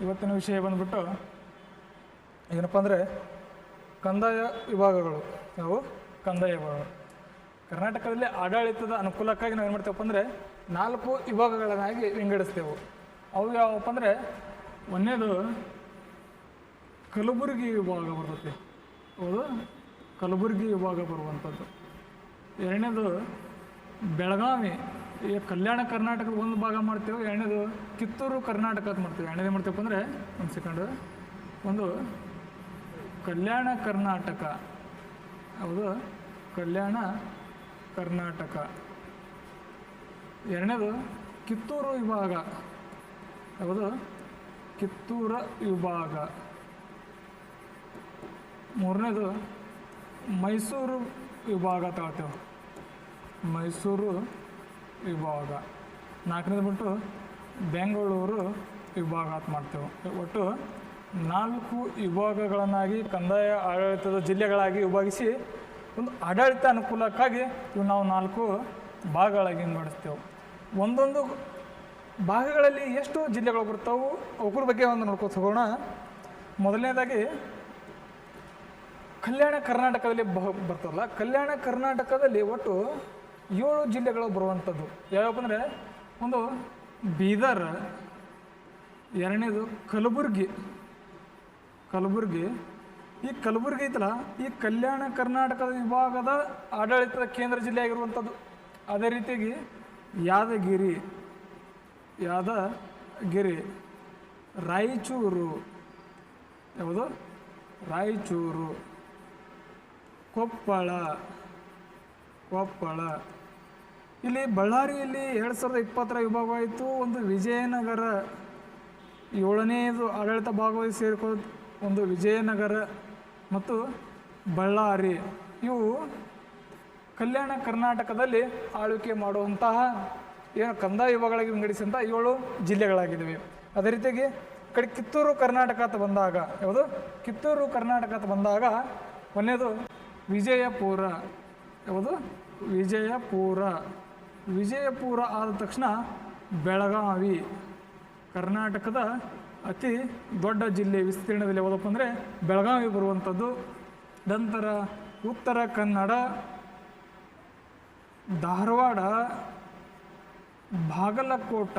ಇವತ್ತಿನ ವಿಷಯ ಬಂದ್ಬಿಟ್ಟು ಏನಪ್ಪ ಅಂದರೆ ಕಂದಾಯ ವಿಭಾಗಗಳು. ನಾವು ಕಂದಾಯ ವಿಭಾಗಗಳು. ಕರ್ನಾಟಕದಲ್ಲಿ ಆಡಳಿತದ ಅನುಕೂಲಕ್ಕಾಗಿ ನಾವು ಏನು ಮಾಡ್ತೇವಪ್ಪ ಅಂದರೆ ನಾಲ್ಕು ವಿಭಾಗಗಳನ್ನಾಗಿ ವಿಂಗಡಿಸ್ತೇವೆ. ಅವು ಯಾವಪ್ಪ ಅಂದರೆ ಒಂದನೇದು ಕಲಬುರಗಿ ವಿಭಾಗ ಬರ್ತೈತಿ. ಹೌದು? ಕಲಬುರಗಿ ವಿಭಾಗ ಬರುವಂಥದ್ದು. ಎರಡನೇದು ಬೆಳಗಾವಿ ಈಗ ಕಲ್ಯಾಣ ಕರ್ನಾಟಕದ ಒಂದು ಭಾಗ ಮಾಡ್ತೇವೆ, ಎರಡನೇದು ಕಿತ್ತೂರು ಕರ್ನಾಟಕ ಅಂತ ಮಾಡ್ತೇವೆ. ಎರಡನೇದು ಏನು ಮಾಡ್ತೇವಪ್ಪ ಅಂದರೆ ಒಂದು ಸೆಕೆಂಡು ಒಂದು ಕಲ್ಯಾಣ ಕರ್ನಾಟಕ. ಹೌದು, ಕಲ್ಯಾಣ ಕರ್ನಾಟಕ. ಎರಡನೇದು ಕಿತ್ತೂರು ವಿಭಾಗ. ಹೌದು, ಕಿತ್ತೂರ ವಿಭಾಗ. ಮೂರನೇದು ಮೈಸೂರು ವಿಭಾಗ ತಗೊಳ್ತೇವೆ. ಮೈಸೂರು ವಿಭಾಗ. ನಾಲ್ಕನೇದು ಬಿಟ್ಟು ಬೆಂಗಳೂರು ವಿಭಾಗ ಅಂತ ಮಾಡ್ತೇವೆ. ಒಟ್ಟು ನಾಲ್ಕು ವಿಭಾಗಗಳನ್ನಾಗಿ ಕಂದಾಯ ಆಡಳಿತದ ಜಿಲ್ಲೆಗಳಾಗಿ ವಿಭಾಗಿಸಿ ಒಂದು ಆಡಳಿತ ಅನುಕೂಲಕ್ಕಾಗಿ ಇವು ನಾವು ನಾಲ್ಕು ಭಾಗಗಳಾಗಿ ಮಾಡಿಸ್ತೇವೆ ಒಂದೊಂದು ಭಾಗಗಳಲ್ಲಿ ಎಷ್ಟು ಜಿಲ್ಲೆಗಳು ಬರ್ತಾವೆ ಅವುಗಳ ಬಗ್ಗೆ ಒಂದು ನೋಡ್ಕೊತ ಹೋಗೋಣ ಮೊದಲನೇದಾಗಿ ಕಲ್ಯಾಣ ಕರ್ನಾಟಕದಲ್ಲಿ ಬರ್ತಾವಲ್ಲ ಕಲ್ಯಾಣ ಕರ್ನಾಟಕದಲ್ಲಿ ಒಟ್ಟು ಏಳು ಜಿಲ್ಲೆಗಳು ಬರುವಂಥದ್ದು. ಯಾವ್ಯಾವ ಅಂದರೆ ಒಂದು ಬೀದರ್, ಎರಡನೇದು ಕಲಬುರ್ಗಿ. ಕಲಬುರ್ಗಿ. ಈ ಕಲಬುರ್ಗಿ ಐತಲ್ಲ, ಈ ಕಲ್ಯಾಣ ಕರ್ನಾಟಕದ ವಿಭಾಗದ ಆಡಳಿತದ ಕೇಂದ್ರ ಜಿಲ್ಲೆ ಆಗಿರುವಂಥದ್ದು. ಅದೇ ರೀತಿಯಾಗಿ ಯಾದಗಿರಿ ಯಾದಗಿರಿ, ರಾಯಚೂರು. ಯಾವುದು? ರಾಯಚೂರು. ಕೊಪ್ಪಳ. ಕೊಪ್ಪಳ. ಇಲ್ಲಿ ಬಳ್ಳಾರಿಯಲ್ಲಿ ಎರಡು ಸಾವಿರದ ಇಪ್ಪತ್ತರ ವಿಭಾಗವಾಯಿತು ಒಂದು ವಿಜಯನಗರ ಏಳನೇದು ಆಡಳಿತ ಭಾಗವಾಗಿ ಸೇರಿಕೊ, ಒಂದು ವಿಜಯನಗರ ಮತ್ತು ಬಳ್ಳಾರಿ. ಇವು ಕಲ್ಯಾಣ ಕರ್ನಾಟಕದಲ್ಲಿ ಆಳ್ವಿಕೆ ಮಾಡುವಂತಹ ಏನು ಕಂದಾಯ ವಿಭಾಗಗಳಿಗೆ ವಿಂಗಡಿಸಿದಂಥ ಏಳು ಜಿಲ್ಲೆಗಳಾಗಿದ್ದಾವೆ. ಅದೇ ರೀತಿಯಾಗಿ ಕಡೆ ಕಿತ್ತೂರು ಕರ್ನಾಟಕ ಅಂತ ಬಂದಾಗ, ಯಾವುದು? ಕಿತ್ತೂರು ಕರ್ನಾಟಕ ಅಂತ ಬಂದಾಗ ಒಂದನೇದು ವಿಜಯಪುರ, ಯಾವುದು? ವಿಜಯಪುರ. ವಿಜಯಪುರ ಆದ ತಕ್ಷಣ ಬೆಳಗಾವಿ, ಕರ್ನಾಟಕದ ಅತಿ ದೊಡ್ಡ ಜಿಲ್ಲೆ ವಿಸ್ತೀರ್ಣದಲ್ಲಿ ಯಾವುದಪ್ಪ ಅಂದರೆ ಬೆಳಗಾವಿ ಬರುವಂಥದ್ದು. ನಂತರ ಉತ್ತರ ಕನ್ನಡ, ಧಾರವಾಡ, ಬಾಗಲಕೋಟ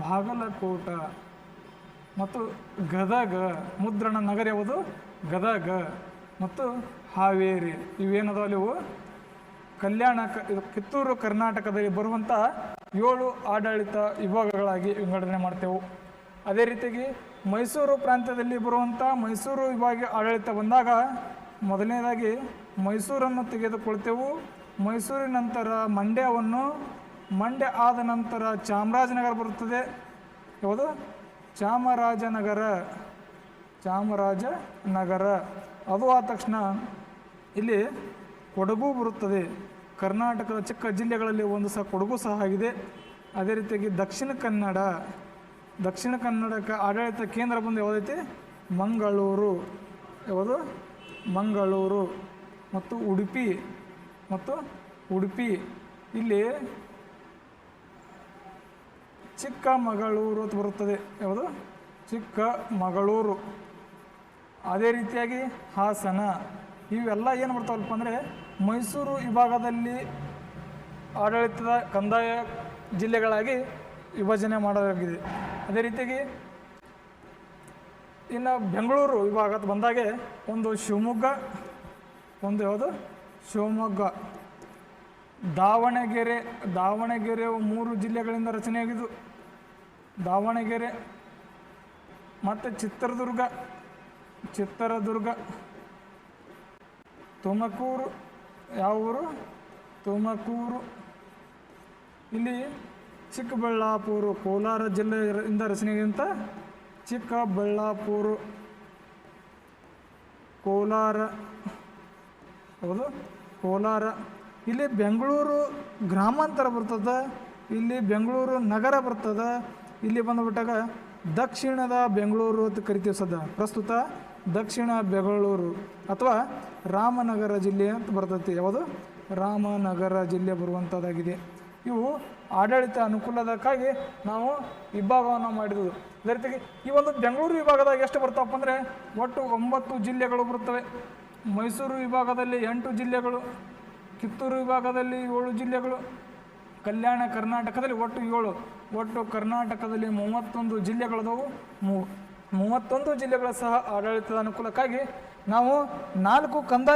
ಬಾಗಲಕೋಟ ಮತ್ತು ಗದಗ, ಮುದ್ರಣ ನಗರ ಯಾವುದು? ಗದಗ ಮತ್ತು ಹಾವೇರಿ. ಇವೇನದಾವಲ್ಲ ಇವು? ಕಲ್ಯಾಣ ಕಿತ್ತೂರು ಕರ್ನಾಟಕದಲ್ಲಿ ಬರುವಂಥ ಏಳು ಆಡಳಿತ ವಿಭಾಗಗಳಾಗಿ ವಿಂಗಡಣೆ ಮಾಡ್ತೇವೆ. ಅದೇ ರೀತಿಯಾಗಿ ಮೈಸೂರು ಪ್ರಾಂತ್ಯದಲ್ಲಿ ಬರುವಂಥ ಮೈಸೂರು ವಿಭಾಗ ಆಡಳಿತ ಬಂದಾಗ ಮೊದಲನೇದಾಗಿ ಮೈಸೂರನ್ನು ತೆಗೆದುಕೊಳ್ತೇವೆ. ಮೈಸೂರಿನ ನಂತರ ಮಂಡ್ಯವನ್ನು, ಮಂಡ್ಯ ಆದ ನಂತರ ಚಾಮರಾಜನಗರ ಬರುತ್ತದೆ. ಯಾವುದು? ಚಾಮರಾಜನಗರ ಚಾಮರಾಜನಗರ. ಅದು ಆದ ತಕ್ಷಣ ಇಲ್ಲಿ ಕೊಡಗು ಬರುತ್ತದೆ. ಕರ್ನಾಟಕದ ಚಿಕ್ಕ ಜಿಲ್ಲೆಗಳಲ್ಲಿ ಒಂದು ಸಹ ಕೊಡಗು ಸಹ ಆಗಿದೆ. ಅದೇ ರೀತಿಯಾಗಿ ದಕ್ಷಿಣ ಕನ್ನಡ, ದಕ್ಷಿಣ ಕನ್ನಡಕ್ಕೆ ಆಡಳಿತ ಕೇಂದ್ರ ಬಂದು ಯಾವುದೈತಿ? ಮಂಗಳೂರು. ಯಾವುದು? ಮಂಗಳೂರು. ಮತ್ತು ಉಡುಪಿ. ಮತ್ತು ಉಡುಪಿ. ಇಲ್ಲಿ ಚಿಕ್ಕಮಗಳೂರು ಅಂತ ಬರುತ್ತದೆ. ಯಾವುದು? ಚಿಕ್ಕಮಗಳೂರು ಅದೇ ರೀತಿಯಾಗಿ ಹಾಸನ. ಇವೆಲ್ಲ ಏನು ಬರ್ತಾವಲ್ಪ ಅಂದರೆ ಮೈಸೂರು ವಿಭಾಗದಲ್ಲಿ ಆಡಳಿತದ ಕಂದಾಯ ಜಿಲ್ಲೆಗಳಾಗಿ ವಿಭಜನೆ ಮಾಡಲಾಗಿದೆ. ಅದೇ ರೀತಿಯಾಗಿ ಇನ್ನು ಬೆಂಗಳೂರು ವಿಭಾಗದ ಬಂದಾಗೆ ಒಂದು ಶಿವಮೊಗ್ಗ, ಒಂದು ಯಾವುದು? ಶಿವಮೊಗ್ಗ. ದಾವಣಗೆರೆ ದಾವಣಗೆರೆ ಮೂರು ಜಿಲ್ಲೆಗಳಿಂದ ರಚನೆಯಾಗಿದ್ದು ದಾವಣಗೆರೆ, ಮತ್ತು ಚಿತ್ರದುರ್ಗ ಚಿತ್ರದುರ್ಗ ತುಮಕೂರು, ಯಾವ ಊರು? ತುಮಕೂರು. ಇಲ್ಲಿ ಚಿಕ್ಕಬಳ್ಳಾಪುರ, ಕೋಲಾರ ಜಿಲ್ಲೆಯಿಂದ ರಚನೆಗಿಂತ ಚಿಕ್ಕಬಳ್ಳಾಪುರ. ಕೋಲಾರ, ಹೌದು, ಕೋಲಾರ. ಇಲ್ಲಿ ಬೆಂಗಳೂರು ಗ್ರಾಮಾಂತರ ಬರ್ತದೆ, ಇಲ್ಲಿ ಬೆಂಗಳೂರು ನಗರ ಬರ್ತದೆ. ಇಲ್ಲಿ ಬಂದುಬಿಟ್ಟಾಗ ದಕ್ಷಿಣದ ಬೆಂಗಳೂರು ಅಂತ ಕರಿತೀವಿ ಸದ ಪ್ರಸ್ತುತ. ದಕ್ಷಿಣ ಬೆಂಗಳೂರು ಅಥವಾ ರಾಮನಗರ ಜಿಲ್ಲೆ ಅಂತ ಬರ್ತೈತಿ. ಯಾವುದು? ರಾಮನಗರ ಜಿಲ್ಲೆ ಬರುವಂಥದ್ದಾಗಿದೆ ಇವು ಆಡಳಿತ ಅನುಕೂಲದಕ್ಕಾಗಿ ನಾವು ವಿಭಾಗವನ್ನು ಮಾಡಿದ್ದು ಅದೇ ಈ ಒಂದು ಬೆಂಗಳೂರು ವಿಭಾಗದಾಗ ಎಷ್ಟು ಬರ್ತಾವಪ್ಪ ಅಂದರೆ ಒಟ್ಟು ಒಂಬತ್ತು ಜಿಲ್ಲೆಗಳು ಬರುತ್ತವೆ. ಮೈಸೂರು ವಿಭಾಗದಲ್ಲಿ ಎಂಟು ಜಿಲ್ಲೆಗಳು, ಕಿತ್ತೂರು ವಿಭಾಗದಲ್ಲಿ ಏಳು ಜಿಲ್ಲೆಗಳು, ಕಲ್ಯಾಣ ಕರ್ನಾಟಕದಲ್ಲಿ ಒಟ್ಟು ಏಳು, ಒಟ್ಟು ಕರ್ನಾಟಕದಲ್ಲಿ ಮೂವತ್ತೊಂದು ಜಿಲ್ಲೆಗಳದವು ಮೂ ಮೂವತ್ತೊಂದು ಜಿಲ್ಲೆಗಳ ಸಹ ಆಡಳಿತದ ಅನುಕೂಲಕ್ಕಾಗಿ ನಾವು ನಾಲ್ಕು ಕಂದಾಯ